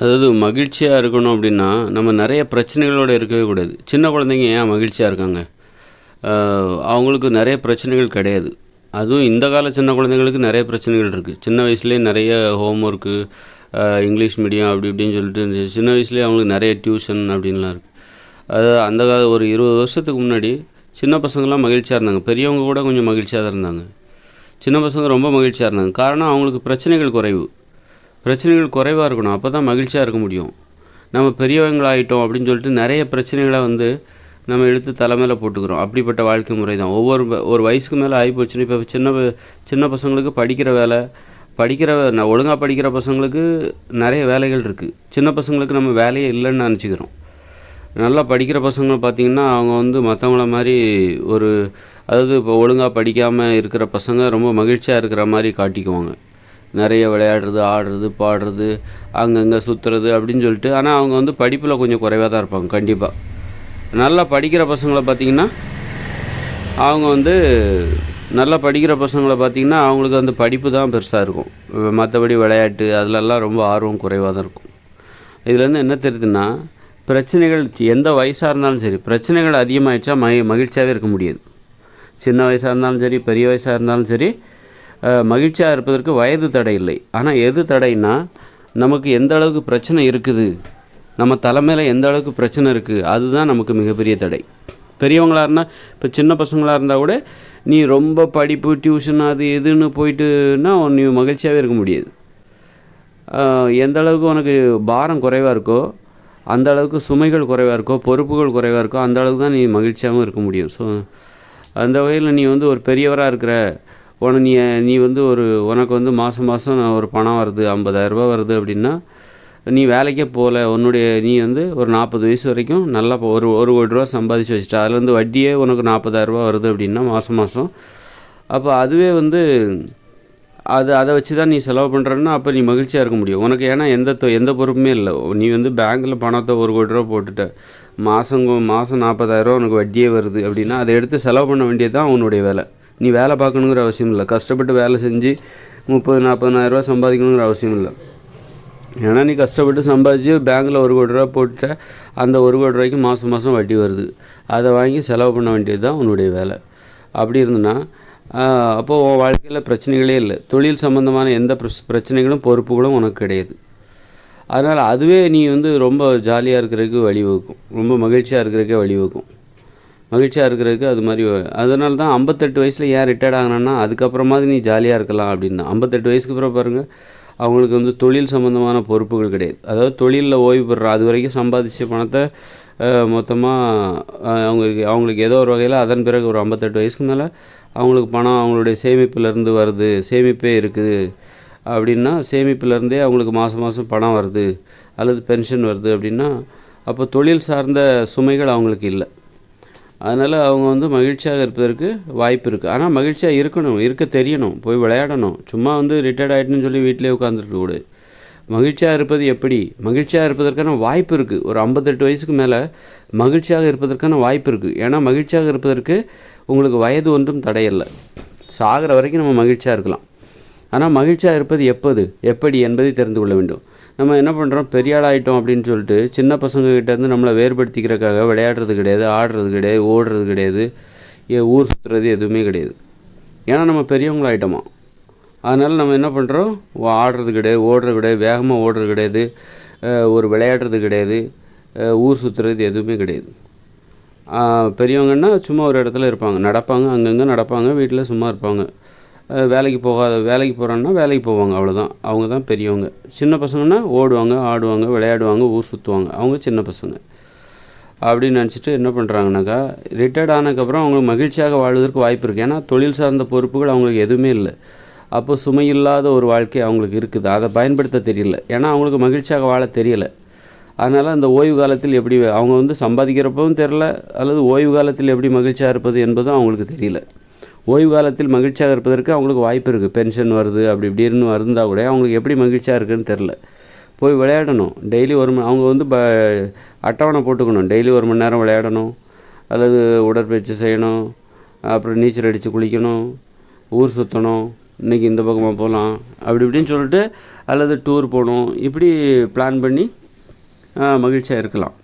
அதாவது மகிழ்ச்சியாக இருக்கணும் அப்படின்னா நம்ம நிறைய பிரச்சனைகளோடு இருக்கவே கூடாது. சின்ன குழந்தைங்க ஏன் மகிழ்ச்சியாக இருக்காங்க? அவங்களுக்கு நிறைய பிரச்சனைகள் கிடையாது. அதுவும் இந்த கால சின்ன குழந்தைங்களுக்கு நிறைய பிரச்சனைகள் இருக்குது சின்ன வயசுலேயே நிறைய ஹோம் ஒர்க்கு இங்கிலீஷ் மீடியம் அப்படி இப்படின்னு சொல்லிட்டு இருந்துச்சு. சின்ன வயசுலேயே அவங்களுக்கு நிறைய டியூஷன் அப்படின்லாம் இருக்குது அது அந்த கால ஒரு இருபது வருஷத்துக்கு முன்னாடி சின்ன பசங்களாம் மகிழ்ச்சியாக இருந்தாங்க. பெரியவங்க கூட கொஞ்சம் மகிழ்ச்சியாக தான் இருந்தாங்க. சின்ன பசங்க ரொம்ப மகிழ்ச்சியாக இருந்தாங்க. காரணம் அவங்களுக்கு பிரச்சனைகள் குறைவு. பிரச்சனைகள் குறைவாக இருக்கணும். அப்போ தான் மகிழ்ச்சியாக இருக்க முடியும். நம்ம பெரியவங்களாகிட்டோம் அப்படின்னு சொல்லிட்டு நிறைய பிரச்சனைகளை வந்து நம்ம எடுத்து தலைமையில் போட்டுக்கிறோம். அப்படிப்பட்ட வாழ்க்கை முறை தான் ஒவ்வொரு ஒரு வயசுக்கு மேலே ஆகி போச்சுன்னு இப்போ சின்ன சின்ன பசங்களுக்கு படிக்கிற வேலை படிக்கிற நான் ஒழுங்காக படிக்கிற பசங்களுக்கு நிறைய வேலைகள் இருக்குது சின்ன பசங்களுக்கு நம்ம வேலையே இல்லைன்னு நினச்சிக்கிறோம். நல்லா படிக்கிற பசங்க பார்த்திங்கன்னா அவங்க வந்து மற்றவங்கள மாதிரி ஒரு அதாவது இப்போ ஒழுங்காக படிக்காமல் இருக்கிற பசங்க ரொம்ப மகிழ்ச்சியாக இருக்கிற மாதிரி காட்டிக்குவாங்க. நிறைய விளையாடுறது ஆடுறது பாடுறது அங்கங்கே சுற்றுறது அப்படின்னு சொல்லிட்டு. ஆனால் அவங்க வந்து படிப்பில் கொஞ்சம் குறைவாக தான் இருப்பாங்க கண்டிப்பாக நல்லா படிக்கிற பசங்களை பார்த்திங்கன்னா அவங்க வந்து நல்லா படிக்கிற பசங்களை பார்த்திங்கன்னா அவங்களுக்கு அந்த படிப்பு தான் பெருசாக இருக்கும். மற்றபடி விளையாட்டு அதிலெல்லாம் ரொம்ப ஆர்வம் குறைவாக தான் இருக்கும். இதுலேருந்து என்ன தெரியுதுன்னா பிரச்சனைகள் எந்த வயசாக இருந்தாலும் சரி பிரச்சனைகள் அதிகமாகிடுச்சா மகி மகிழ்ச்சியாகவே இருக்க முடியாது. சின்ன வயசாக இருந்தாலும் சரி பெரிய வயசாக இருந்தாலும் சரி மகிழ்ச்சியாக இருப்பதற்கு வயது தடை இல்லை. ஆனால் எது தடைன்னா நமக்கு எந்த அளவுக்கு பிரச்சனை இருக்குது நம்ம தலைமையில் எந்த அளவுக்கு பிரச்சனை இருக்குது அதுதான் நமக்கு மிகப்பெரிய தடை. பெரியவங்களாக இருந்தால் இப்போ சின்ன பசங்களாக இருந்தால் கூட நீ ரொம்ப படிப்பு டியூஷன் அது இதுன்னு போயிட்டுன்னா நீ மகிழ்ச்சியாகவே இருக்க முடியாது. எந்த அளவுக்கு உனக்கு பாரம் குறைவாக இருக்கோ அந்த அளவுக்கு சுமைகள் குறைவாக இருக்கோ பொறுப்புகள் குறைவாக இருக்கோ அந்த அளவுக்கு தான் நீ மகிழ்ச்சியாகவும் இருக்க முடியும். ஸோ அந்த வகையில் நீ வந்து ஒரு பெரியவராக இருக்கிற உன நீ நீ வந்து ஒரு உனக்கு வந்து மாதம் மாதம் ஒரு பணம் வருது ஐம்பதாயிரரூபா வருது அப்படின்னா நீ வேலைக்கே போகல உன்னுடைய நீ வந்து ஒரு நாற்பது வயசு வரைக்கும் நல்லா இப்போ ஒரு ஒரு கோடி ரூபா சம்பாதிச்சு வச்சுட்ட. அதுலேருந்து வட்டியே உனக்கு நாற்பதாயிரரூபா வருது அப்படின்னா மாதம் மாதம் அப்போ அதுவே வந்து அது அதை வச்சு தான் நீ செலவு பண்ணுறன்னா அப்போ நீ மகிழ்ச்சியாக இருக்க முடியும். உனக்கு ஏன்னா எந்த தொ- எந்த பொறுப்புமே இல்லை. நீ வந்து பேங்க்கில் பணத்தை ஒரு கோடி ரூபா போட்டுட்ட. மாதம் மாதம் நாற்பதாயிரரூவா உனக்கு வட்டியே வருது அப்படின்னா அதை எடுத்து செலவு பண்ண வேண்டியது தான் உன்னுடைய வேலை. நீ வேலை பார்க்கணுங்கிற அவசியம் இல்லை. கஷ்டப்பட்டு வேலை செஞ்சு முப்பது நாற்பதாயிரரூவா சம்பாதிக்கணுங்கிற அவசியம் இல்லை. ஏன்னா நீ கஷ்டப்பட்டு சம்பாதிச்சு பேங்க்கில் ஒரு கோடி ரூபா போட்ட அந்த ஒரு கோடி ரூபாய்க்கு மாதம் மாதம் வட்டி வருது. அதை வாங்கி செலவு பண்ண வேண்டியது தான் உன்னுடைய வேலை. அப்படி இருந்ததுன்னா அப்போது உன் வாழ்க்கையில் பிரச்சனைகளே இல்லை. தொழில் சம்மந்தமான எந்த பிரச்சனைகளும் பொறுப்புகளும் உனக்கு கிடையாது. அதனால் அதுவே நீ வந்து ரொம்ப ஜாலியாக இருக்கிறதுக்கு வழிவகுக்கும் ரொம்ப மகிழ்ச்சியாக இருக்கிறதுக்கே வழிவகுக்கும் மகிழ்ச்சியாக இருக்கிறதுக்கு அது மாதிரி அதனால தான் ஐம்பத்தெட்டு வயசில் ஏன் ரிட்டையர்ட் ஆகணும்னா அதுக்கப்புறமாவது நீ ஜாலியாக இருக்கலாம் அப்படின்னா. ஐம்பத்தெட்டு வயசுக்கு அப்புறம் பாருங்கள் அவங்களுக்கு வந்து தொழில் சம்மந்தமான பொறுப்புகள் கிடையாது. அதாவது தொழிலில் ஓய்வு பெறுற அது வரைக்கும் சம்பாதிச்ச பணத்தை மொத்தமாக அவங்களுக்கு அவங்களுக்கு ஏதோ ஒரு வகையில் அதன் பிறகு ஒரு ஐம்பத்தெட்டு வயசுக்கு மேலே அவங்களுக்கு பணம் அவங்களுடைய சேமிப்புலேருந்து வருது சேமிப்பே இருக்குது. அப்படின்னா சேமிப்புலேருந்தே அவங்களுக்கு மாதம் மாதம் பணம் வருது அல்லது பென்ஷன் வருது அப்படின்னா அப்போ தொழில் சார்ந்த சுமைகள் அவங்களுக்கு இல்லை. அதனால் அவங்க வந்து மகிழ்ச்சியாக இருப்பதற்கு வாய்ப்பு இருக்குது ஆனால் மகிழ்ச்சியாக இருக்கணும் இருக்க தெரியணும் போய் விளையாடணும். சும்மா வந்து ரிட்டையர்ட் ஆகிட்டுன்னு சொல்லி வீட்டிலே உட்காந்துருக்க மகிழ்ச்சியாக இருப்பது எப்படி? மகிழ்ச்சியாக இருப்பதற்கான வாய்ப்பு இருக்குது ஒரு ஐம்பத்தெட்டு வயசுக்கு மேலே மகிழ்ச்சியாக இருப்பதற்கான வாய்ப்பு இருக்குது ஏன்னா மகிழ்ச்சியாக இருப்பதற்கு உங்களுக்கு வயது ஒன்றும் தடையில்லை சாகிற வரைக்கும் நம்ம மகிழ்ச்சியாக இருக்கலாம். ஆனால் மகிழ்ச்சியாக இருப்பது எப்போது எப்படி என்பதை தெரிந்து கொள்ள வேண்டும். நம்ம என்ன பண்ணுறோம் பெரிய ஆள் அப்படின்னு சொல்லிட்டு சின்ன பசங்கக்கிட்டேருந்து நம்மளை வேறுபடுத்திக்கிறக்காக விளையாடுறது கிடையாது ஆடுறது கிடையாது ஓடுறது கிடையாது ஏ- ஊர் சுற்றுறது எதுவுமே கிடையாது. ஏன்னா நம்ம பெரியவங்களாயிட்டோமா அதனால் நம்ம என்ன பண்ணுறோம் ஆடுறது கிடையாது ஓடுறது கிடையாது வேகமாக ஓடுறது கிடையாது ஒரு விளையாடுறது கிடையாது ஊர் சுற்றுறது எதுவுமே கிடையாது. பெரியவங்கன்னா சும்மா ஒரு இடத்துல இருப்பாங்க நடப்பாங்க அங்கங்கே நடப்பாங்க வீட்டில் சும்மா இருப்பாங்க. வேலைக்கு போகாத வேலைக்கு போகிறான்னா வேலைக்கு போவாங்க அவ்வளோதான் அவங்க தான் பெரியவங்க. சின்ன பசங்கன்னா ஓடுவாங்க ஆடுவாங்க விளையாடுவாங்க ஊர் சுற்றுவாங்க அவங்க சின்ன பசங்க. அப்படின்னு நினச்சிட்டு என்ன பண்ணுறாங்கனாக்கா ரிட்டையர்ட் ஆனதுக்கப்புறம் அவங்களுக்கு மகிழ்ச்சியாக வாழ்வதற்கு வாய்ப்பு இருக்குது ஏன்னா தொழில் சார்ந்த பொறுப்புகள் அவங்களுக்கு எதுவுமே இல்லை. அப்போ சுமை இல்லாத ஒரு வாழ்க்கை அவங்களுக்கு இருக்குது. அதை பயன்படுத்த தெரியல. ஏன்னா அவங்களுக்கு மகிழ்ச்சியாக வாழ தெரியல. அதனால் அந்த ஓய்வு காலத்தில் எப்படி அவங்க வந்து சம்பாதிக்கிறப்பவும் தெரில அல்லது ஓய்வு காலத்தில் எப்படி மகிழ்ச்சியாக இருப்பது என்பதும் அவங்களுக்கு தெரியல. ஓய்வு காலத்தில் மகிழ்ச்சியாக இருப்பதற்கு அவங்களுக்கு வாய்ப்பு இருக்குது பென்ஷன் வருது அப்படி இப்படின்னு வருந்தா கூட அவங்களுக்கு எப்படி மகிழ்ச்சியாக இருக்குன்னு தெரில போய் விளையாடணும். டெய்லி ஒரு மணி அவங்க வந்து ப அட்டவணை போட்டுக்கணும். டெய்லி ஒரு மணி நேரம் விளையாடணும். அல்லது உடற்பயிற்சி செய்யணும். அப்புறம் நீச்சல் அடித்து குளிக்கணும். ஊர் சுற்றணும் இன்றைக்கி இந்த பக்கமாக போகலாம் அப்படி இப்படின்னு சொல்லிட்டு அல்லது டூர் போகணும். இப்படி பிளான் பண்ணி மகிழ்ச்சியாக இருக்கலாம்.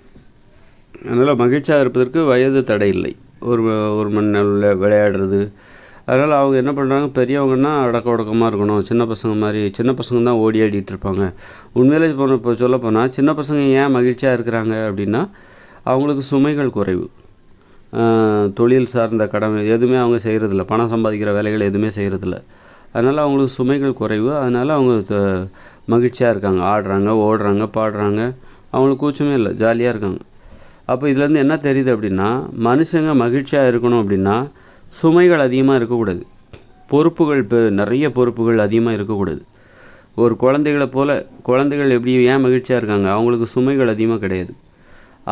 அதனால் மகிழ்ச்சியாக இருப்பதற்கு வயது தடை இல்லை ஒரு ஒரு மணி நேரம் விளையாடுறது. அதனால் அவங்க என்ன பண்ணுறாங்க பெரியவங்கன்னா அடக்க உடக்கமாக இருக்கணும். சின்ன பசங்க மாதிரி சின்ன பசங்க தான் ஓடி ஆடிட்டு இருப்பாங்க. உண்மையிலே இப்போ இப்போ சொல்ல போனால் சின்ன பசங்க ஏன் மகிழ்ச்சியாக இருக்கிறாங்க அப்படின்னா அவங்களுக்கு சுமைகள் குறைவு. தொழில் சார்ந்த கடமை எதுவுமே அவங்க செய்கிறதில்ல பணம் சம்பாதிக்கிற வேலைகள் எதுவுமே செய்கிறதில்ல அதனால் அவங்களுக்கு சுமைகள் குறைவு. அதனால் அவங்க மகிழ்ச்சியாக இருக்காங்க. ஆடுறாங்க ஓடுறாங்க பாடுறாங்க. அவங்களுக்கு கூச்சமே இல்லை. ஜாலியாக இருக்காங்க. அப்போ இதுலேருந்து என்ன தெரியுது அப்படின்னா மனுஷங்க மகிழ்ச்சியாக இருக்கணும் அப்படின்னா சுமைகள் அதிகமாக இருக்கக்கூடாது. பொறுப்புகள் இப்போ நிறைய பொறுப்புகள் அதிகமாக இருக்கக்கூடாது. ஒரு குழந்தைகளை போல் குழந்தைகள் எப்படி ஏன் மகிழ்ச்சியாக இருக்காங்க? அவங்களுக்கு சுமைகள் அதிகமாக கிடையாது.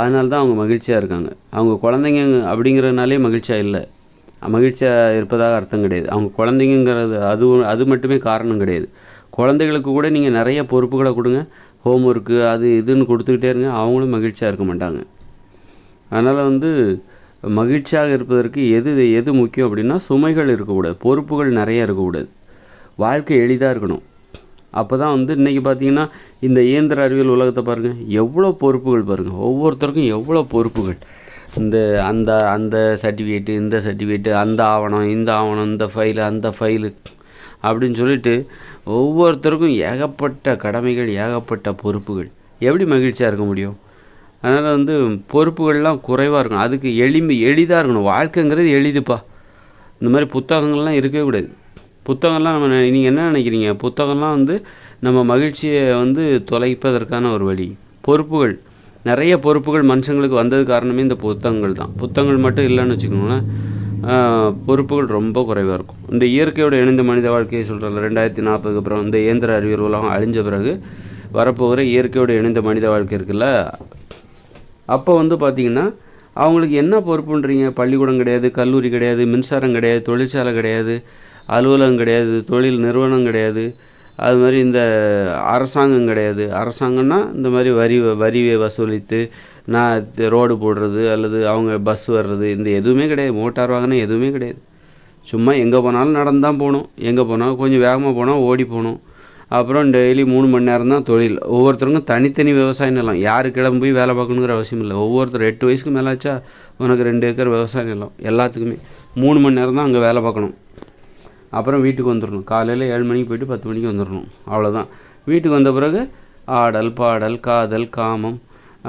அதனால தான் அவங்க மகிழ்ச்சியாக இருக்காங்க. அவங்க குழந்தைங்க அப்படிங்கிறதுனாலே மகிழ்ச்சியாக இல்லை. மகிழ்ச்சியாக இருப்பதாக அர்த்தம் கிடையாது. அவங்க குழந்தைங்கிறது அது அது மட்டுமே காரணம் கிடையாது. குழந்தைகளுக்கு கூட நீங்கள் நிறைய பொறுப்புகளை கொடுங்க. ஹோம் ஒர்க்கு அது இதுன்னு கொடுத்துக்கிட்டே இருங்க. அவங்களும் மகிழ்ச்சியாக இருக்க மாட்டாங்க. அதனால் வந்து மகிழ்ச்சியாக இருப்பதற்கு எது எது முக்கியம் அப்படின்னா சுமைகள் இருக்கக்கூடாது பொறுப்புகள் நிறைய இருக்கக்கூடாது. வாழ்க்கை எளிதாக இருக்கணும். அப்போ தான் வந்து இன்றைக்கி பார்த்தீங்கன்னா இந்த இயந்திர அறிவியல் உலகத்தை பாருங்கள் எவ்வளோ பொறுப்புகள் பாருங்கள் ஒவ்வொருத்தருக்கும் எவ்வளோ பொறுப்புகள். இந்த அந்த அந்த சர்டிஃபிகேட்டு இந்த சர்டிஃபிகேட்டு அந்த ஆவணம் இந்த ஆவணம் இந்த ஃபைலு அந்த ஃபைலு அப்படின்னு சொல்லிட்டு ஒவ்வொருத்தருக்கும் ஏகப்பட்ட கடமைகள் ஏகப்பட்ட பொறுப்புகள். எப்படி மகிழ்ச்சியாக இருக்க முடியும்? அதனால் வந்து பொறுப்புகள்லாம் குறைவாக இருக்கணும். அதுக்கு எளிமை எளிதாக இருக்கணும். வாழ்க்கைங்கிறது எளிதுப்பா. இந்த மாதிரி புத்தகங்கள்லாம் இருக்கவே கூடாது. புத்தகம்லாம் நம்ம நீங்கள் என்ன நினைக்கிறீங்க? புத்தகம்லாம் வந்து நம்ம மகிழ்ச்சியை வந்து தொலைப்பதற்கான ஒரு வழி. பொறுப்புகள். நிறைய பொறுப்புகள் மனுஷங்களுக்கு வந்தது காரணமே இந்த புத்தகங்கள் தான். புத்தகங்கள் மட்டும் இல்லைன்னு வச்சுக்கோங்களேன். பொறுப்புகள் ரொம்ப குறைவாக இருக்கும். இந்த இயற்கையோட இணைந்த மனித வாழ்க்கையை சொல்கிறல ரெண்டாயிரத்தி நாற்பதுக்கு அப்புறம் இந்த இயந்திர அறிவியல் உலகம் அழிஞ்ச பிறகு வரப்போகிற இயற்கையோட இணைந்த மனித வாழ்க்கை இருக்குல்ல? அப்போ வந்து பார்த்திங்கன்னா அவங்களுக்கு என்ன பொறுப்புன்றீங்க? பள்ளிக்கூடம் கிடையாது கல்லூரி கிடையாது மின்சாரம் கிடையாது தொழிற்சாலை கிடையாது அலுவலகம் கிடையாது தொழில் நிறுவனம் கிடையாது. அது மாதிரி இந்த அரசாங்கம் கிடையாது. அரசாங்கம்னா இந்த மாதிரி வரி வரியை வசூலித்து நான் ரோடு போடுறது அல்லது அவங்க பஸ் வர்றது இந்த எதுவுமே கிடையாது. மோட்டார் வாகனம் எதுவுமே கிடையாது. சும்மா எங்கே போனாலும் நடந்து தான் போகணும். எங்கே போனாலும் கொஞ்சம் வேகமாக போனால் ஓடி போகணும். அப்புறம் டெய்லி மூணு மணி நேரம் தான் தொழில். ஒவ்வொருத்தருக்கும் தனித்தனி விவசாய நிலம். யாரு கிளம்பி போய் வேலை பார்க்கணுங்கிற அவசியம் இல்லை. ஒவ்வொருத்தர் எட்டு வயசுக்கு மேலே ஆச்சா உனக்கு ரெண்டு ஏக்கர் விவசாய நிலம். எல்லாத்துக்குமே. மூணு மணி நேரம் தான் அங்கே வேலை பார்க்கணும். அப்புறம் வீட்டுக்கு வந்துடணும் காலையில் ஏழு மணிக்கு போயிட்டு பத்து மணிக்கு வந்துடணும் அவ்வளோதான் வீட்டுக்கு வந்த பிறகு ஆடல் பாடல் காதல் காமம்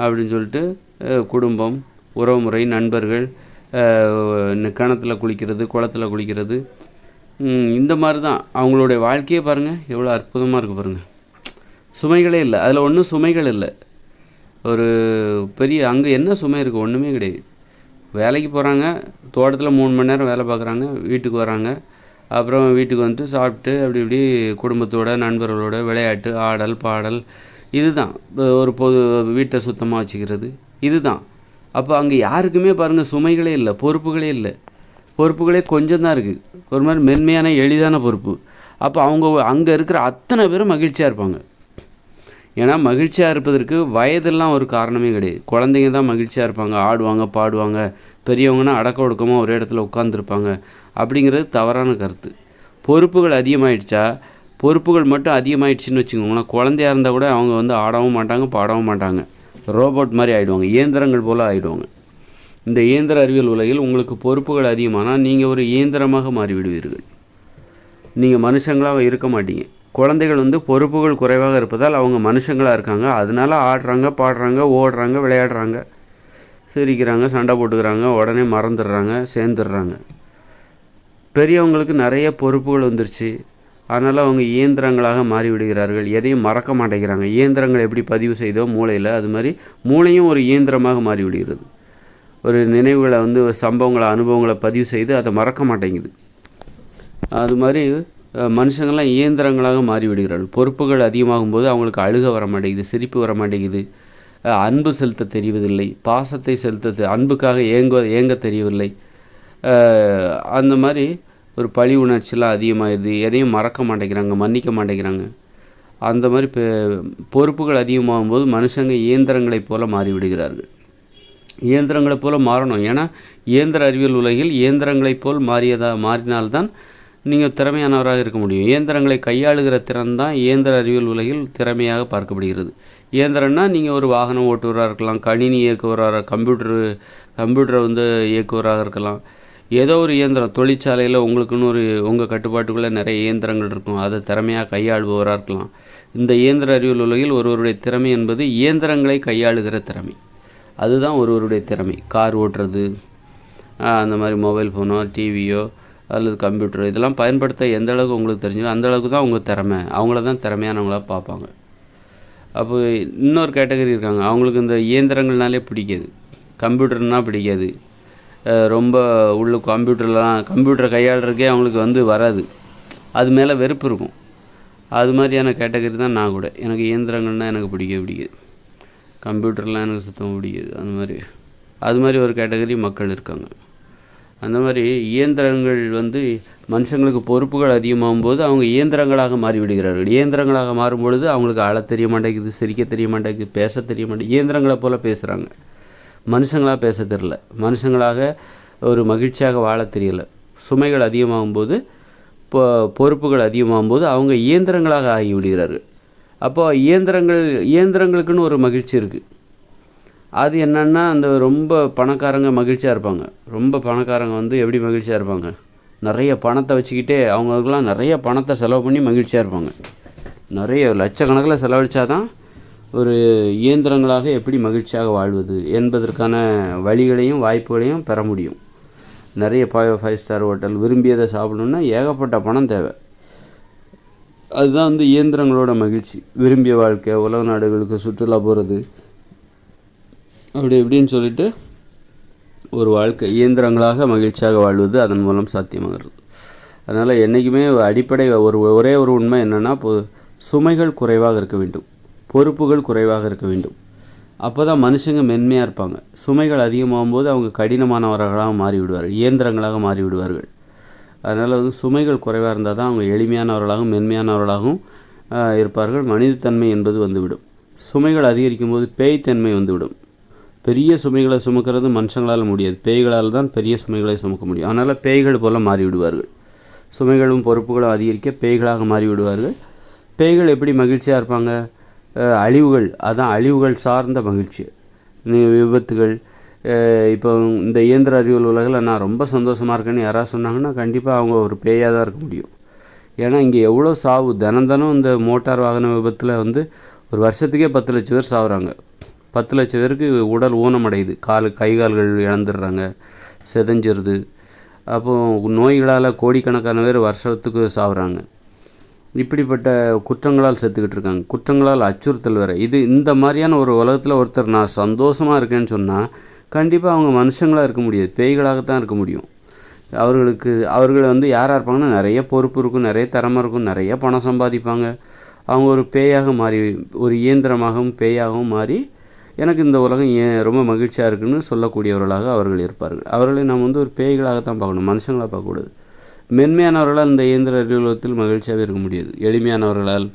அப்படின்னு சொல்லிட்டு குடும்பம் உறவுமுறை நண்பர்கள் கிணத்துல குளிக்கிறது குளத்தில் குளிக்கிறது இந்த மாதிரி தான் அவங்களுடைய வாழ்க்கையே பாருங்கள் எவ்வளோ அற்புதமாக இருக்குது பாருங்கள் சுமைகளே இல்லை. அதில் ஒன்றும் சுமைகள் இல்லை. ஒரு பெரிய அங்கே என்ன சுமை இருக்குது ஒன்றுமே கிடையாது. வேலைக்கு போகிறாங்க தோட்டத்தில் மூணு மணி நேரம் வேலை பார்க்குறாங்க வீட்டுக்கு வராங்க. அப்புறம் வீட்டுக்கு வந்து சாப்பிட்டு அப்படி இப்படி குடும்பத்தோட நண்பர்களோட விளையாட்டு ஆடல் பாடல் இது தான் ஒரு பொது வீட்டை சுத்தமாக வச்சுக்கிறது இது தான் அப்போ அங்கே யாருக்குமே பாருங்கள் சுமைகளே இல்லை பொறுப்புகளே இல்லை. பொறுப்புகளே கொஞ்சம் தான் இருக்குது ஒரு மாதிரி மென்மையான எளிதான பொறுப்பு. அப்போ அவங்க அங்கே இருக்கிற அத்தனை பேரும் மகிழ்ச்சியாக இருப்பாங்க. ஏன்னா மகிழ்ச்சியாக இருப்பதற்கு வயதெல்லாம் ஒரு காரணமே கிடையாது. குழந்தைங்க தான் மகிழ்ச்சியாக இருப்பாங்க. ஆடுவாங்க பாடுவாங்க. பெரியவங்கன்னா அடக்க ஒடுக்கமாக ஒரு இடத்துல உட்காந்துருப்பாங்க அப்படிங்கிறது தவறான கருத்து. பொறுப்புகள் அதிகமாகிடுச்சா பொறுப்புகள் மட்டும் அதிகமாகிடுச்சின்னு வச்சுக்கோங்களேன். குழந்தையாக இருந்தால் கூட அவங்க வந்து ஆடவும் மாட்டாங்க பாடவும் மாட்டாங்க. ரோபோட் மாதிரி ஆகிடுவாங்க இயந்திரங்கள் போல் ஆகிடுவாங்க இந்த இயந்திர அறிவியல் உலகில் உங்களுக்கு பொறுப்புகள் அதிகமானால் நீங்கள் ஒரு இயந்திரமாக மாறிவிடுவீர்கள். நீங்கள் மனுஷங்களாக இருக்க மாட்டீங்க. குழந்தைகள் வந்து பொறுப்புகள் குறைவாக இருப்பதால் அவங்க மனுஷங்களாக இருக்காங்க. அதனால ஆடுறாங்க பாடுறாங்க ஓடுறாங்க விளையாடுறாங்க. சிரிக்கிறாங்க சண்டை போட்டுக்கிறாங்க உடனே மறந்துடுறாங்க சேர்ந்துடுறாங்க. பெரியவங்களுக்கு நிறைய பொறுப்புகள் வந்துருச்சு. அதனால் அவங்க இயந்திரங்களாக மாறிவிடுகிறார்கள். எதையும் மறக்க மாட்டேங்கிறாங்க. இயந்திரங்கள் எப்படி பதிவு செய்தோ மூளையில் அது மாதிரி மூளையும் ஒரு இயந்திரமாக மாறிவிடுகிறது. ஒரு நினைவுகளை வந்து சம்பவங்களை அனுபவங்களை பதிவு செய்து அதை மறக்க மாட்டேங்குது. அது மாதிரி மனுஷங்கள்லாம் இயந்திரங்களாக மாறிவிடுகிறார்கள். பொறுப்புகள் அதிகமாகும் போது அவங்களுக்கு அழுக வர மாட்டேங்குது சிரிப்பு வர மாட்டேங்குது. அன்பு செலுத்த தெரியவதில்லை பாசத்தை செலுத்த அன்புக்காக ஏங்க ஏங்க தெரியவில்லை. அந்த மாதிரி ஒரு பழி உணர்ச்சிலாம் அதிகமாகிடுது எதையும் மறக்க மாட்டேங்கிறாங்க மன்னிக்க மாட்டேங்கிறாங்க. அந்த மாதிரி பொறுப்புகள் அதிகமாகும் போது மனுஷங்க இயந்திரங்களைப் போல மாறிவிடுகிறார்கள். இயந்திரங்களைப் போல் மாறணும். ஏன்னா இயந்திர அறிவியல் உலகில் இயந்திரங்களைப் போல் மாறியதா மாறினால்தான் நீங்கள் திறமையானவராக இருக்க முடியும். இயந்திரங்களை கையாளுகிற திறன் தான் இயந்திர அறிவியல் உலகில் திறமையாக பார்க்கப்படுகிறது. இயந்திரம்னா நீங்கள் ஒரு வாகனம் ஓட்டுவராக இருக்கலாம் கணினி இயக்குவராக கம்ப்யூட்டரு கம்ப்யூட்டரை வந்து இயக்குவராக இருக்கலாம். ஏதோ ஒரு இயந்திரம் தொழிற்சாலையில் உங்களுக்குன்னு ஒரு உங்கள் கட்டுப்பாட்டுக்குள்ளே நிறைய இயந்திரங்கள் இருக்கும். அதை திறமையாக கையாளுபவராக இருக்கலாம். இந்த இயந்திர அறிவியல் உலகில் ஒருவருடைய திறமை என்பது இயந்திரங்களை கையாளுகிற திறமை. அதுதான் ஒருவருடைய திறமை. கார் ஓட்டுறது அந்த மாதிரி மொபைல் ஃபோனோ டிவியோ அல்லது கம்ப்யூட்டர் இதெல்லாம் பயன்படுத்த எந்த அளவுக்கு உங்களுக்கு தெரிஞ்சோ அந்த அளவுக்கு தான் உங்கள் திறமை. அவங்கள தான் திறமையானவங்களாக பார்ப்பாங்க. அப்போ இன்னொரு கேட்டகரி இருக்காங்க. அவங்களுக்கு இந்த இயந்திரங்கள்னாலே பிடிக்காது. கம்ப்யூட்டர்னால் பிடிக்காது. ரொம்ப உள்ள கம்ப்யூட்டர்லாம் கம்ப்யூட்டரை கையாளுறதுக்கே அவங்களுக்கு வந்து வராது. அது மேலே வெறுப்பு இருக்கும். அது மாதிரியான கேட்டகரி தான் நான் கூட. எனக்கு இயந்திரங்கள்னால் எனக்கு பிடிக்கவே பிடிக்காது. கம்ப்யூட்டர்லாம் எனக்கு சுத்தம் முடியுது அந்த மாதிரி. அது மாதிரி ஒரு கேட்டகரி மக்கள் இருக்காங்க. அந்த மாதிரி இயந்திரங்கள் வந்து மனுஷங்களுக்கு பொறுப்புகள் அதிகமாகும் போது அவங்க இயந்திரங்களாக மாறிவிடுகிறார்கள் இயந்திரங்களாக மாறும் பொழுது அவங்களுக்கு அழ தெரிய மாட்டேங்குது சிரிக்க தெரிய மாட்டேங்குது பேச தெரிய மாட்டேங்குது. இயந்திரங்களை போல் பேசுகிறாங்க மனுஷங்களாக பேச தெரில மனுஷங்களாக ஒரு மகிழ்ச்சியாக வாழ தெரியல. சுமைகள் அதிகமாகும் போது பொறுப்புகள் அதிகமாகும் போது அவங்க இயந்திரங்களாக ஆகிவிடுகிறார்கள் அப்போ இயந்திரங்கள் இயந்திரங்களுக்குன்னு ஒரு மகிழ்ச்சி இருக்குது அது என்னன்னா அந்த ரொம்ப பணக்காரங்க மகிழ்ச்சியாக இருப்பாங்க. ரொம்ப பணக்காரங்க வந்து எப்படி மகிழ்ச்சியாக இருப்பாங்க? நிறைய பணத்தை வச்சுக்கிட்டே அவங்களுக்குலாம் நிறைய பணத்தை செலவு பண்ணி மகிழ்ச்சியாக இருப்பாங்க. நிறைய லட்சக்கணக்கில் செலவழிச்சாதான் ஒரு இயந்திரங்களாக எப்படி மகிழ்ச்சியாக வாழ்வது என்பதற்கான வழிகளையும் வாய்ப்புகளையும் பெற முடியும். நிறைய ஃபைவ் ஃபைவ் ஸ்டார் ஹோட்டல் விரும்பியதை சாப்பிடணுன்னா ஏகப்பட்ட பணம் தேவை. அதுதான் வந்து இயந்திரங்களோட மகிழ்ச்சி. விரும்பிய வாழ்க்கை உலக நாடுகளுக்கு சுற்றுலா போகிறது அப்படி இப்படின்னு சொல்லிட்டு ஒரு வாழ்க்கை. இயந்திரங்களாக மகிழ்ச்சியாக வாழ்வது அதன் மூலம் சாத்தியமாகிறது. அதனால் என்றைக்குமே அடிப்படை ஒரு ஒரே ஒரு உண்மை என்னென்னா சுமைகள் குறைவாக இருக்க வேண்டும். பொறுப்புகள் குறைவாக இருக்க வேண்டும். அப்போ தான் மனுஷங்க மென்மையாக இருப்பாங்க. சுமைகள் அதிகமாகும் போது அவங்க கடினமானவர்களாக மாறிவிடுவார்கள். இயந்திரங்களாக மாறிவிடுவார்கள். அதனால் வந்து சுமைகள் குறைவாக இருந்தால் தான் அவங்க எளிமையானவர்களாகவும் மென்மையானவர்களாகவும் இருப்பார்கள். மனிதத்தன்மை என்பது வந்துவிடும். சுமைகள் அதிகரிக்கும் போது பேய்த்தன்மை வந்துவிடும். பெரிய சுமைகளை சுமக்கிறது மனுஷங்களால் முடியாது. பேய்களால் தான் பெரிய சுமைகளை சுமக்க முடியும். அதனால் பேய்கள் போல் மாறிவிடுவார்கள். சுமைகளும் பொறுப்புகளும் அதிகரிக்க பேய்களாக மாறிவிடுவார்கள். பேய்கள் எப்படி மகிழ்ச்சியாக இருப்பாங்க? அழிவுகள் அதான் அழிவுகள் சார்ந்த மகிழ்ச்சி. நீ- விபத்துகள் இப்போ இந்த இயந்திர அறிவியல் உலகில் நான் ரொம்ப சந்தோஷமாக இருக்கேன்னு யாராவது சொன்னாங்கன்னா கண்டிப்பாக அவங்க ஒரு பேயாக தான் இருக்க முடியும். ஏன்னா இங்கே எவ்வளோ சாவு? தினம் தினம் இந்த மோட்டார் வாகன விபத்தில் வந்து ஒரு வருஷத்துக்கே பத்து லட்சம் பேர் சாகுறாங்க பத்து லட்சம் பேருக்கு உடல் ஊனமடையுது. கால் கை கால்கள் இழந்துடுறாங்க. செதஞ்சிருது. அப்போ நோய்களால் கோடிக்கணக்கான பேர் வருஷத்துக்கு சாகுறாங்க இப்படிப்பட்ட குற்றங்களால் செத்துக்கிட்டு இருக்காங்க. குற்றங்களால் அச்சுறுத்தல் வேறு. இது இந்த மாதிரியான ஒரு உலகத்தில் ஒருத்தர் நான் சந்தோஷமாக இருக்கேன்னு சொன்னால் கண்டிப்பாக அவங்க மனுஷங்களாக இருக்க முடியாது. பேய்களாகத்தான் இருக்க முடியும். அவர்களுக்கு அவர்கள் வந்து யாராக இருப்பாங்கன்னா நிறைய பொறுப்பு இருக்கும் நிறைய திறமை இருக்கும் நிறைய பணம் சம்பாதிப்பாங்க. அவங்க ஒரு பேயாக மாறி ஒரு இயந்திரமாகவும் பேயாகவும் மாறி எனக்கு இந்த உலகம் ஏன் ரொம்ப மகிழ்ச்சியாக இருக்குன்னு சொல்லக்கூடியவர்களாக அவர்கள் இருப்பார்கள். அவர்களை நம்ம வந்து ஒரு பேய்களாகத்தான் பார்க்கணும் மனுஷங்களாக பார்க்கக்கூடாது. மென்மையானவர்களால் இந்த இயந்திர அறிவுலகத்தில் மகிழ்ச்சியாகவே இருக்க முடியாது. எளிமையானவர்களால்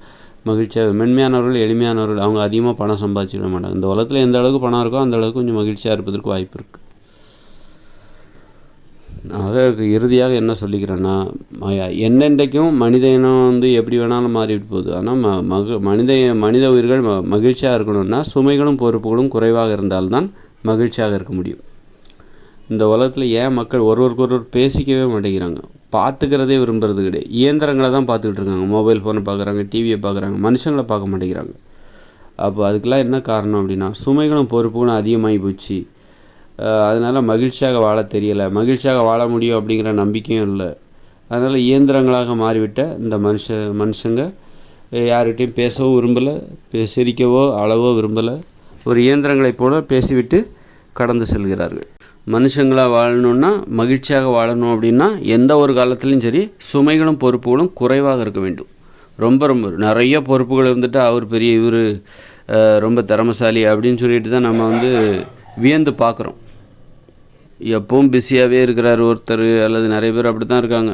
மகிழ்ச்சியாக மென்மையானவர்கள் எளிமையானவர்கள் அவங்க அதிகமாக பணம் சம்பாதிச்சிட மாட்டாங்க. இந்த உலகத்தில் எந்த அளவுக்கு பணம் இருக்கோ அந்த அளவுக்கு கொஞ்சம் மகிழ்ச்சியாக இருப்பதற்கு வாய்ப்பு இருக்குது ஆக இறுதியாக என்ன சொல்லிக்கிறேன்னா என்னென்றைக்கும் மனித இனம் வந்து எப்படி வேணாலும் மாறிட்டு போகுது. ஆனால் ம மக மனித மனித உயிர்கள் ம மகிழ்ச்சியாக இருக்கணும்னா சுமைகளும் பொறுப்புகளும் குறைவாக இருந்தால்தான் மகிழ்ச்சியாக இருக்க முடியும். இந்த உலகத்தில் ஏன் மக்கள் ஒருவருக்கொருவர் பேசிக்கவே மாட்டேங்கிறாங்க? பார்த்துக்கிறதே விரும்புறது கிடையாது. இயந்திரங்களை தான் பார்த்துக்கிட்டு இருக்காங்க. மொபைல் ஃபோனை பார்க்குறாங்க டிவியை பார்க்குறாங்க மனுஷங்களை பார்க்க மாட்டேங்கிறாங்க. அப்போ அதுக்கெல்லாம் என்ன காரணம் அப்படின்னா சுமைகளும் பொறுப்புகளும் அதிகமாகி போச்சு. அதனால் மகிழ்ச்சியாக வாழ தெரியலை. மகிழ்ச்சியாக வாழ முடியும் அப்படிங்கிற நம்பிக்கையும் இல்லை. அதனால் இயந்திரங்களாக மாறிவிட்ட இந்த மனுஷ மனுஷங்க யார்கிட்டையும் பேசவும் விரும்பலை பே சிரிக்கவோ அளவோ விரும்பலை. ஒரு இயந்திரங்களைப் போல பேசிவிட்டு கடந்து செல்கிறார்கள். மனுஷங்களாக வாழணும்னா மகிழ்ச்சியாக வாழணும் அப்படின்னா எந்த ஒரு காலத்துலேயும் சரி சுமைகளும் பொறுப்புகளும் குறைவாக இருக்க வேண்டும். ரொம்ப ரொம்ப நிறைய பொறுப்புகள் இருந்துட்டு அவர் பெரிய இவர் ரொம்ப திறமசாலி அப்படின்னு சொல்லிட்டு தான் நம்ம வந்து வியந்து பார்க்குறோம். எப்பவும் பிஸியாகவே இருக்கிறார் ஒருத்தர் அல்லது நிறைய பேர் அப்படி தான் இருக்காங்க.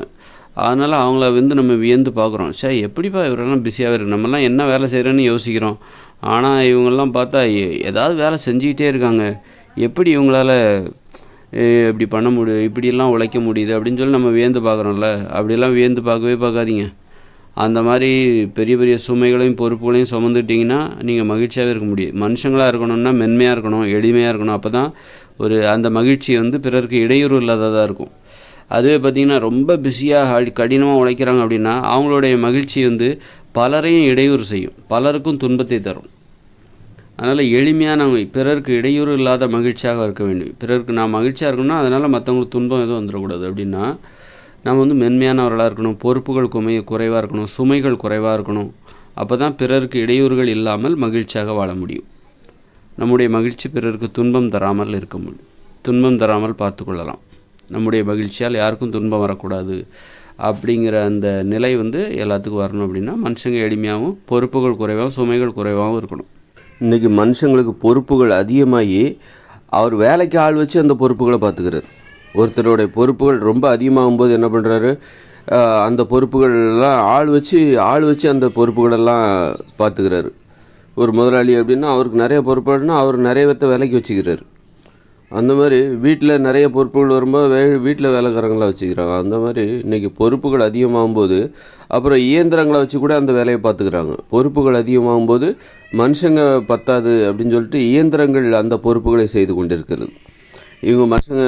அதனால் அவங்கள வந்து நம்ம வியந்து பார்க்குறோம். சார் எப்படிப்பா இவரெல்லாம் பிஸியாகவே இருக்கு நம்மலாம் என்ன வேலை செய்கிறோன்னு யோசிக்கிறோம். ஆனால் இவங்கெல்லாம் பார்த்தா ஏதாவது வேலை செஞ்சுக்கிட்டே இருக்காங்க. எப்படி இவங்களால் இப்படி பண்ண முடியும் இப்படியெல்லாம் உழைக்க முடியுது அப்படின்னு சொல்லி நம்ம வியந்து பார்க்குறோம்ல. அப்படியெல்லாம் வியந்து பார்க்கவே பார்க்காதீங்க. அந்த மாதிரி பெரிய பெரிய சுமைகளையும் பொறுப்புகளையும் சுமந்துட்டிங்கன்னா நீங்கள் மகிழ்ச்சியாகவே இருக்க முடியும். மனுஷங்களாக இருக்கணும்னா மென்மையாக இருக்கணும் எளிமையாக இருக்கணும். அப்போ தான் ஒரு அந்த மகிழ்ச்சி வந்து பிறருக்கு இடையூறு இல்லாததாக இருக்கும். அதுவே பார்த்திங்கன்னா ரொம்ப பிஸியாக கடினமாக உழைக்கிறாங்க அப்படின்னா அவங்களுடைய மகிழ்ச்சி வந்து பலரையும் இடையூறு செய்யும். பலருக்கும் துன்பத்தை தரும். அதனால் எளிமையானவங்க பிறருக்கு இடையூறு இல்லாத மகிழ்ச்சியாக இருக்க வேண்டும். பிறருக்கு நான் மகிழ்ச்சியாக இருக்கணும்னா அதனால் மற்றவங்களுக்கு துன்பம் எதுவும் வந்துடக்கூடாது. அப்படின்னா நம்ம வந்து மென்மையானவர்களாக இருக்கணும். பொறுப்புகள் குமை குறைவாக இருக்கணும். சுமைகள் குறைவாக இருக்கணும். அப்போ தான் பிறருக்கு இடையூறுகள் இல்லாமல் மகிழ்ச்சியாக வாழ முடியும். நம்முடைய மகிழ்ச்சி பிறருக்கு துன்பம் தராமல் இருக்க முடியும். துன்பம் தராமல் பார்த்து கொள்ளலாம். நம்முடைய மகிழ்ச்சியால் யாருக்கும் துன்பம் வரக்கூடாது அப்படிங்கிற அந்த நிலை வந்து எல்லாத்துக்கும் வரணும் அப்படின்னா மனுஷங்க எளிமையாகவும் பொறுப்புகள் குறைவாகவும் சுமைகள் குறைவாகவும் இருக்கணும். இன்றைக்கி மனுஷங்களுக்கு பொறுப்புகள் அதிகமாகி அவர் வேலைக்கு ஆள் வச்சு அந்த பொறுப்புகளை பார்த்துக்கிறார். ஒருத்தருடைய பொறுப்புகள் ரொம்ப அதிகமாகும்போது என்ன பண்ணுறாரு அந்த பொறுப்புகள்லாம் ஆள் வச்சு ஆள் வச்சு அந்த பொறுப்புகளெல்லாம் பார்த்துக்கிறாரு. ஒரு முதலாளி அப்படின்னா அவருக்கு நிறைய பொறுப்புகள்னால் அவர் நிறைய பேர்த்த வேலைக்கு வச்சுக்கிறாரு. அந்த மாதிரி வீட்டில் நிறைய பொறுப்புகள் வரும்போது வே வீட்டில் வேலைக்காரங்களாக வச்சுக்கிறாங்க. அந்த மாதிரி இன்றைக்கி பொறுப்புகள் அதிகமாகும்போது அப்புறம் இயந்திரங்களை வச்சு கூட அந்த வேலையை பார்த்துக்கிறாங்க. பொறுப்புகள் அதிகமாகும்போது மனுஷங்க பத்தாது அப்படின்னு சொல்லிட்டு இயந்திரங்கள் அந்த பொறுப்புகளை செய்து கொண்டிருக்கிறது. இவங்க மனுஷங்க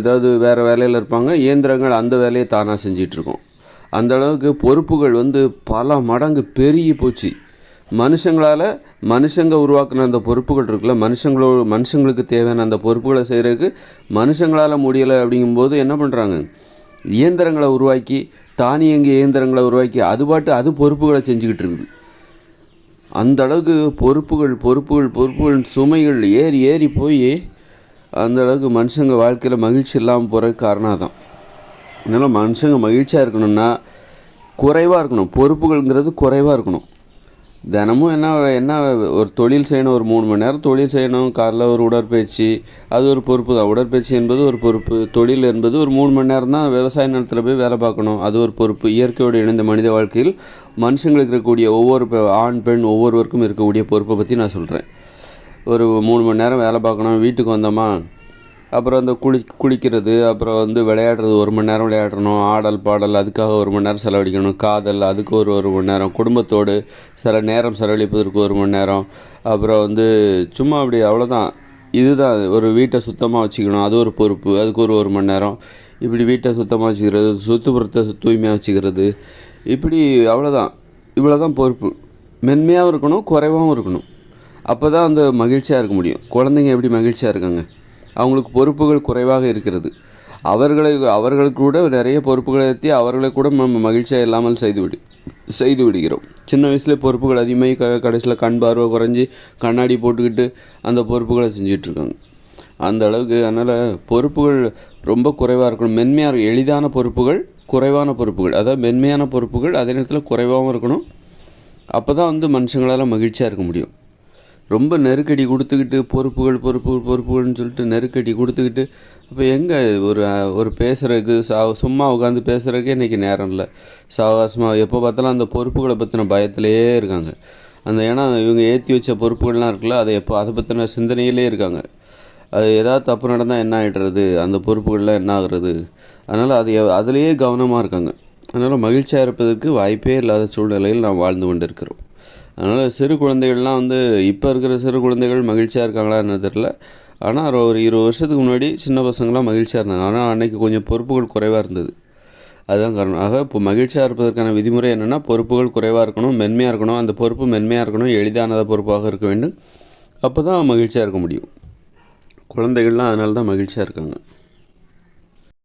ஏதாவது வேறு வேலையில் இருப்பாங்க இயந்திரங்கள் அந்த வேலையை தானாக செஞ்சிகிட்ருக்கோம் அந்த அளவுக்கு பொறுப்புகள் வந்து பல மடங்கு பெருகி போச்சு. மனுஷங்களால் மனுஷங்க உருவாக்குன அந்த பொறுப்புகள் இருக்குல்ல? மனுஷங்களோ மனுஷங்களுக்கு தேவையான அந்த பொறுப்புகளை செய்கிறதுக்கு மனுஷங்களால் முடியலை அப்படிங்கும்போது என்ன பண்ணுறாங்க இயந்திரங்களை உருவாக்கி தானியங்கி இயந்திரங்களை உருவாக்கி அது பாட்டு அது பொறுப்புகளை செஞ்சுக்கிட்டு இருக்குது. அந்த அளவுக்கு பொறுப்புகள் பொறுப்புகள் பொறுப்புகள் சுமைகள் ஏறி ஏறி போய் அந்த அளவுக்கு மனுஷங்க வாழ்க்கையில் மகிழ்ச்சி இல்லாமல் போகிறதுக்கு காரணம் தான் அதனால் மனுஷங்க மகிழ்ச்சியாக இருக்கணும்னா குறைவாக இருக்கணும். பொறுப்புகள்ங்கிறது குறைவாக இருக்கணும். தினமும் என்ன என்ன ஒரு தொழில் செய்யணும் ஒரு மூணு மணி நேரம் தொழில் செய்யணும். காலைல ஒரு உடற்பயிற்சி அது ஒரு பொறுப்பு தான். உடற்பயிற்சி என்பது ஒரு பொறுப்பு. தொழில் என்பது ஒரு மூணு மணி நேரம் தான் விவசாய நிலத்தில் போய் வேலை பார்க்கணும். அது ஒரு பொறுப்பு. இயற்கையோடு இணைந்த மனித வாழ்க்கையில் மனுஷங்களுக்கு இருக்கக்கூடிய ஒவ்வொரு ஆண் பெண் ஒவ்வொருவருக்கும் இருக்கக்கூடிய பொறுப்பை பற்றி நான் சொல்கிறேன் ஒரு மூணு மணி நேரம் வேலை பார்க்கணும். வீட்டுக்கு வந்தோமா அப்புறம் அந்த குளி குளிக்கிறது அப்புறம் வந்து விளையாடுறது ஒரு மணி நேரம் விளையாடணும் ஆடல் பாடல் அதுக்காக ஒரு மணி நேரம் செலவழிக்கணும் காதல் அதுக்கு ஒரு ஒரு மணி நேரம் குடும்பத்தோடு சில நேரம் செலவழிப்பதற்கு ஒரு மணி நேரம் அப்புறம் வந்து சும்மா அப்படி அவ்வளோதான் இதுதான் ஒரு வீட்டை சுத்தமாக வச்சுக்கணும் அது ஒரு பொறுப்பு அதுக்கு ஒரு ஒரு மணி நேரம். இப்படி வீட்டை சுத்தமாக வச்சுக்கிறது சுற்றுப்புறத்தை தூய்மையாக வச்சுக்கிறது இப்படி அவ்வளோதான் இவ்வளோ தான் பொறுப்பு. மென்மையாகவும் இருக்கணும் குறைவாகவும் இருக்கணும். அப்போ தான் அந்த மகிழ்ச்சியாக இருக்க முடியும். குழந்தைங்க எப்படி மகிழ்ச்சியாக இருக்காங்க? அவங்களுக்கு பொறுப்புகள் குறைவாக இருக்கிறது. அவர்களை அவர்களுக்கு கூட நிறைய பொறுப்புகளை ஏற்றி அவர்களை கூட நம்ம மகிழ்ச்சியாக இல்லாமல் செய்து விடு செய்து விடுகிறோம். சின்ன வயசுல பொறுப்புகள் அதிகமாகி க கடைசியில் கண் பார்வை குறைஞ்சி கண்ணாடி போட்டுக்கிட்டு அந்த பொறுப்புகளை செஞ்சிட்ருக்காங்க. அந்த அளவுக்கு அதனால் பொறுப்புகள் ரொம்ப குறைவாக இருக்கணும். மென்மையாக எளிதான பொறுப்புகள் குறைவான பொறுப்புகள். அதாவது மென்மையான பொறுப்புகள் அதே நேரத்தில் குறைவாகவும் இருக்கணும். அப்போ தான் வந்து மனுஷங்களால் மகிழ்ச்சியாக இருக்க முடியும். ரொம்ப நெருக்கடி கொடுத்துக்கிட்டு பொறுப்புகள் பொறுப்புகள் பொறுப்புகள்னு சொல்லிட்டு நெருக்கடி கொடுத்துக்கிட்டு இப்போ எங்கே ஒரு ஒரு பேசுகிறதுக்கு சா சும்மா உட்காந்து பேசுகிறதுக்கே இன்றைக்கி நேரம் இல்லை. சாவகாசமாக எப்போ பார்த்தாலும் அந்த பொறுப்புகளை பற்றின பயத்திலேயே இருக்காங்க. அந்த ஏன்னா இவங்க ஏற்றி வச்ச பொறுப்புகள்லாம் இருக்குல்ல அதை எப்போ அதை பற்றின சிந்தனையிலே இருக்காங்க. அது ஏதாவது தப்பு நடந்தால் என்ன ஆகிடுறது அந்த பொறுப்புகள்லாம் என்ன ஆகுறது? அதனால் அது அதுலேயே கவனமாக இருக்காங்க. அதனால் மகிழ்ச்சியாக இருப்பதற்கு வாய்ப்பே இல்லாத சூழ்நிலையில் நாம் வாழ்ந்து கொண்டு இருக்கிறோம் அதனால் சிறு குழந்தைகள்லாம் வந்து இப்போ இருக்கிற சிறு குழந்தைகள் மகிழ்ச்சியாக இருக்காங்களான்னு தெரில ஆனால் ஒரு இருபது வருஷத்துக்கு முன்னாடி சின்ன பசங்களாம் மகிழ்ச்சியாக இருந்தாங்க. ஆனால் அன்றைக்கி கொஞ்சம் பொறுப்புகள் குறைவாக இருந்தது. அதுதான் காரணம். ஆக இப்போ மகிழ்ச்சியாக இருப்பதற்கான விதிமுறை என்னென்னா பொறுப்புகள் குறைவாக இருக்கணும் மென்மையாக இருக்கணும் அந்த பொறுப்பு மென்மையாக இருக்கணும் எளிதானதாக பொறுப்பாக இருக்க வேண்டும். அப்போ தான் மகிழ்ச்சியாக இருக்க முடியும். குழந்தைகள்லாம் அதனால தான் மகிழ்ச்சியாக இருக்காங்க.